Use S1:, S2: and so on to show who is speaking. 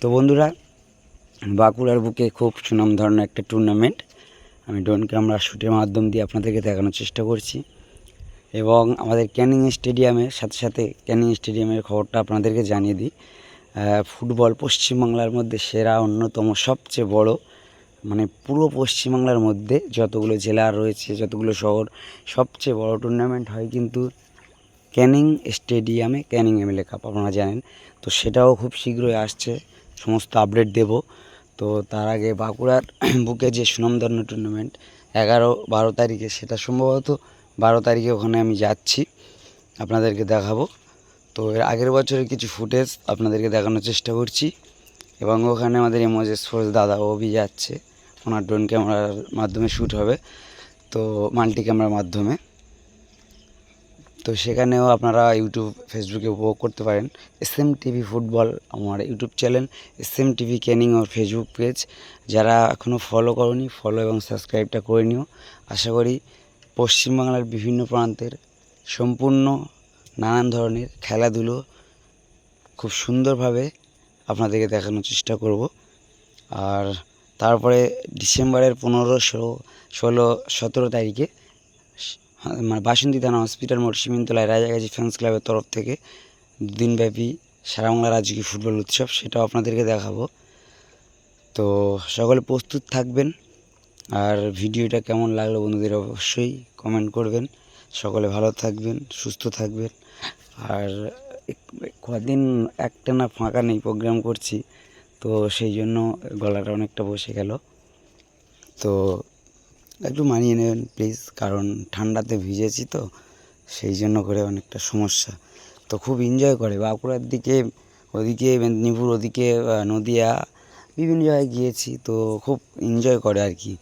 S1: তো বন্ধুরা, বাঁকুড়ার বুকে খুব সুনাম ধরনের একটা টুর্নামেন্ট আমি ড্রোন ক্যামেরা শ্যুটের মাধ্যম দিয়ে আপনাদেরকে দেখানোর চেষ্টা করছি। এবং আমাদের ক্যানিং স্টেডিয়ামের সাথে সাথে ক্যানিং স্টেডিয়ামের খবরটা আপনাদেরকে জানিয়ে দিই। ফুটবল পশ্চিমবাংলার মধ্যে সেরা, অন্যতম সবচেয়ে বড় মানে পুরো পশ্চিমবাংলার মধ্যে যতগুলো জেলা রয়েছে, যতগুলো শহর, সবচেয়ে বড় টুর্নামেন্ট হয় কিন্তু ক্যানিং স্টেডিয়ামে, ক্যানিং এমএলএ কাপ আপনারা জানেন। তো সেটাও খুব শীঘ্রই আসছে, সমস্ত আপডেট দেব। তো তার আগে বাঁকুড়ার বুকে যে সুনামধন্য টুর্নামেন্ট এগারো, বারো তারিখে, সেটা সম্ভবত বারো তারিখে ওখানে আমি যাচ্ছি, আপনাদেরকে দেখাবো। তো এর আগের বছরের কিছু ফুটেজ আপনাদেরকে দেখানোর চেষ্টা করছি। এবং ওখানে আমাদের এমওজে স্পোর্টস দাদা অভি যাচ্ছে, ওনার ড্রোন ক্যামেরার মাধ্যমে শ্যুট হবে, তো মাল্টি ক্যামেরার মাধ্যমে। তো সেখানেও আপনারা ইউটিউব ফেসবুকে উপভোগ করতে পারেন। এস এম টিভি ফুটবল আমার YouTube channel S M TV Canning or Facebook page যারা এখনও ফলো করনি ফলো এবং সাবস্ক্রাইবটা করে নিও। আশা করি পশ্চিমবাংলার বিভিন্ন প্রান্তের সম্পূর্ণ নানান ধরনের খেলাধুলো খুব সুন্দরভাবে আপনাদেরকে দেখানোর চেষ্টা করব। আর তারপরে ডিসেম্বরের পনেরো, ষোলো ষোলো, সতেরো তারিখে মানে বাসন্তী থানা হসপিটাল মোড় সিমিনতলায় রাজাগাছি ফ্যান্স ক্লাবের তরফ থেকে দিনব্যাপী সারা বাংলা রাজকীয় ফুটবল উৎসব সেটাও আপনাদেরকে দেখাবো। তো সকলে প্রস্তুত থাকবেন আর ভিডিওটা কেমন লাগল বন্ধুদের অবশ্যই কমেন্ট করবেন। সকলে ভালো থাকবেন, সুস্থ থাকবেন। আর কদিন একটা না ফাঁকা নেই প্রোগ্রাম করছি, তো সেই জন্য গলাটা অনেকটা বসে গেল। তো একটু মানিয়ে নেবেন প্লিজ কারণ ঠান্ডাতে ভিজেছি তো, সেই জন্য করে অনেকটা সমস্যা। তো খুব এনজয় করে, বাঁকুড়ার দিকে, ওদিকে, মেদিনীপুর ওদিকে নদিয়া, বিভিন্ন জায়গায় গিয়েছি, তো খুব এনজয় করে আর কি।